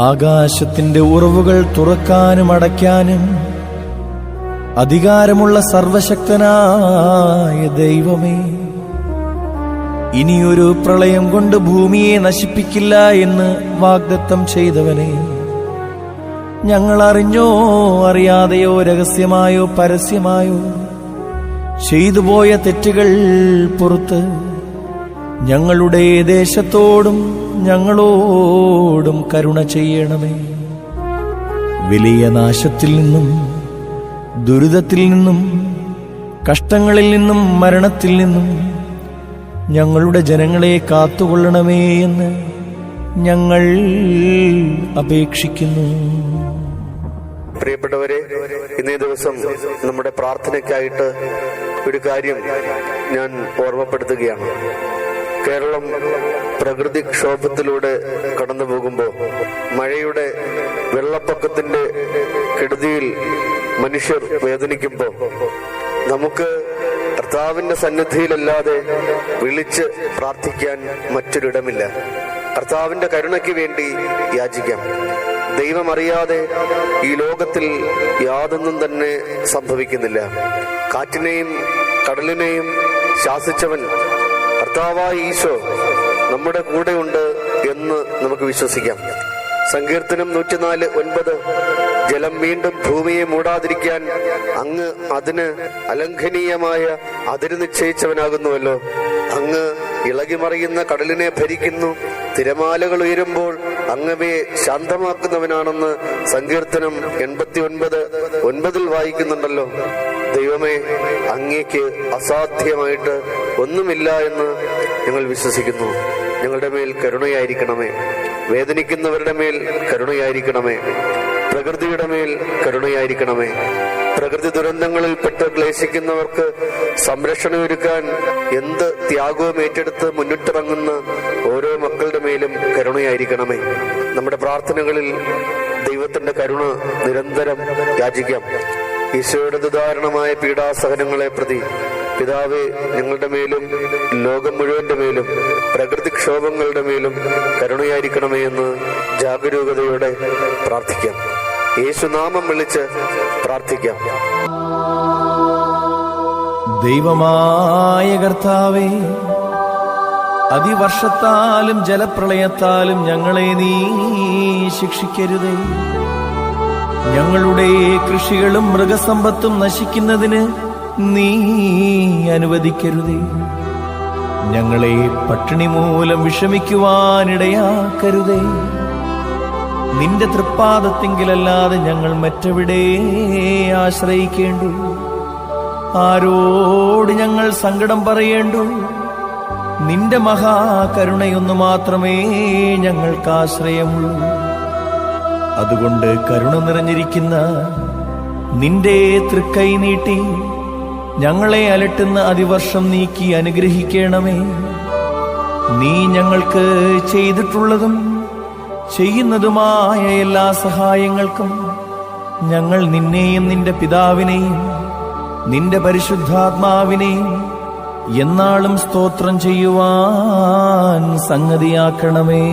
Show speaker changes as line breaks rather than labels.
ആകാശത്തിന്റെ ഉറവുകൾ തുറക്കാനും അടയ്ക്കാനും അധികാരമുള്ള സർവശക്തനായ ദൈവമേ ഇനിയൊരു പ്രളയം കൊണ്ട് ഭൂമിയെ നശിപ്പിക്കില്ല എന്ന് വാഗ്ദത്തം ചെയ്തവനെ ഞങ്ങൾ അറിഞ്ഞോ അറിയാതെയോ രഹസ്യമായോ പരസ്യമായോ ചെയ്തുപോയ തെറ്റുകൾ പുറത്ത് ഞങ്ങളുടെ ദേശത്തോടും ഞങ്ങളോടും കരുണ ചെയ്യണമേ. വലിയ നാശത്തിൽ നിന്നും ദുരിതത്തിൽ നിന്നും കഷ്ടങ്ങളിൽ നിന്നും മരണത്തിൽ നിന്നും ഞങ്ങളുടെ ജനങ്ങളെ കാത്തുകൊള്ളണമേ എന്ന് ഞങ്ങൾ അപേക്ഷിക്കുന്നു.
പ്രിയപ്പെട്ടവരെ ഇന്നേ ദിവസം നമ്മുടെ പ്രാർത്ഥനയ്ക്കായിട്ട് ഒരു കാര്യം ഞാൻ ഓർമ്മപ്പെടുത്തുകയാണ്. കേരളം പ്രകൃതിക്ഷോഭത്തിലൂടെ കടന്നു പോകുമ്പോൾ മഴയുടെ വെള്ളപ്പൊക്കത്തിന്റെ കെടുതിയിൽ മനുഷ്യർ വേദനിക്കുമ്പോൾ നമുക്ക് കർത്താവിന്റെ സന്നിധിയിലല്ലാതെ വിളിച്ച് പ്രാർത്ഥിക്കാൻ മറ്റൊരിടമില്ല. കർത്താവിന്റെ കരുണയ്ക്ക് വേണ്ടി യാചിക്കാം. ദൈവം അറിയാതെ ഈ ലോകത്തിൽ യാതൊന്നും തന്നെ സംഭവിക്കുന്നില്ല. കാറ്റിനെയും കടലിനെയും ശാസിച്ചവൻ കർത്താവായ ഈശോ നമ്മുടെ ഉണ്ട് എന്ന് നമുക്ക് വിശ്വസിക്കാം. സങ്കീർത്തനം നൂറ്റിനാല് ഒൻപത് ജലം വീണ്ടും ഭൂമിയെ മൂടാതിരിക്കാൻ അങ്ങ് അതിന് അലംഘനീയമായ അതിര് നിശ്ചയിച്ചവനാകുന്നുവല്ലോ. അങ്ങ് ഇളകിമറിയുന്ന കടലിനെ ഭരിക്കുന്നു തിരമാലകൾ ഉയരുമ്പോൾ അങ്ങവയെ ശാന്തമാക്കുന്നവനാണെന്ന് സങ്കീർത്തനം എൺപത്തി ഒൻപത് ഒൻപതിൽ വായിക്കുന്നുണ്ടല്ലോ. ദൈവമേ അങ്ങേക്ക് അസാധ്യമായിട്ട് ഒന്നുമില്ല എന്ന് ഞങ്ങൾ വിശ്വസിക്കുന്നു. ഞങ്ങളുടെ മേൽ കരുണയായിരിക്കണമേ. വേദനിക്കുന്നവരുടെ മേൽ കരുണയായിരിക്കണമേ. പ്രകൃതിയുടെ മേൽ കരുണയായിരിക്കണമേ. പ്രകൃതി ദുരന്തങ്ങളിൽ പെട്ട് ക്ലേശിക്കുന്നവർക്ക് സംരക്ഷണമൊരുക്കാൻ എന്ത് ത്യാഗവും ഏറ്റെടുത്ത് മുന്നിട്ടിറങ്ങുന്ന ഓരോ മക്കളുടെ മേലും കരുണയായിരിക്കണമേ. നമ്മുടെ പ്രാർത്ഥനകളിൽ ദൈവത്തിന്റെ കരുണ നിരന്തരം യാചിക്കാം. ഈശോയുടെ ദുദാരണമായ പീഡാസഹനങ്ങളെ പ്രതി പിതാവെ ഞങ്ങളുടെ മേലും ലോകം മുഴുവന്റെ മേലും പ്രകൃതിക്ഷോഭങ്ങളുടെ മേലും കരുണയായിരിക്കണമേ എന്ന് ജാഗരൂകതയോടെ പ്രാർത്ഥിക്കാം. യേശുനാമം വിളിച്ച് പ്രാർത്ഥിക്കാം.
ദൈവമായ കർത്താവേ അതിവർഷത്താലും ജലപ്രളയത്താലും ഞങ്ങളെ നീ ശിക്ഷിക്കരുതേ. ഞങ്ങളുടെ കൃഷികളും മൃഗസമ്പത്തും നശിക്കുന്നതിന് നീ അനുവദിക്കരുതേ. ഞങ്ങളെ പട്ടിണി മൂലം വിഷമിക്കുവാനിടയാക്കരുതേ. നിന്റെ തൃപ്പാദത്തെങ്കിലല്ലാതെ ഞങ്ങൾ മറ്റെവിടെ ആശ്രയിക്കേണ്ടു? ആരോട് ഞങ്ങൾ സങ്കടം പറയേണ്ടു? നിന്റെ മഹാകരുണയൊന്നു മാത്രമേ ഞങ്ങൾക്ക് ആശ്രയമുള്ളൂ. അതുകൊണ്ട് കരുണ നിറഞ്ഞിരിക്കുന്ന നിന്റെ തൃക്കൈ നീട്ടി ഞങ്ങളെ അലട്ടുന്ന അതിവർഷം നീക്കി അനുഗ്രഹിക്കണമേ. നീ ഞങ്ങൾക്ക് ചെയ്തിട്ടുള്ളതും ചെയ്യുന്നതുമായ എല്ലാ സഹായങ്ങൾക്കും ഞങ്ങൾ നിന്നെയും നിന്റെ പിതാവിനെയും നിന്റെ പരിശുദ്ധാത്മാവിനെയും എന്നാളും സ്തോത്രം ചെയ്യുവാൻ സംഗതിയാക്കണമേ.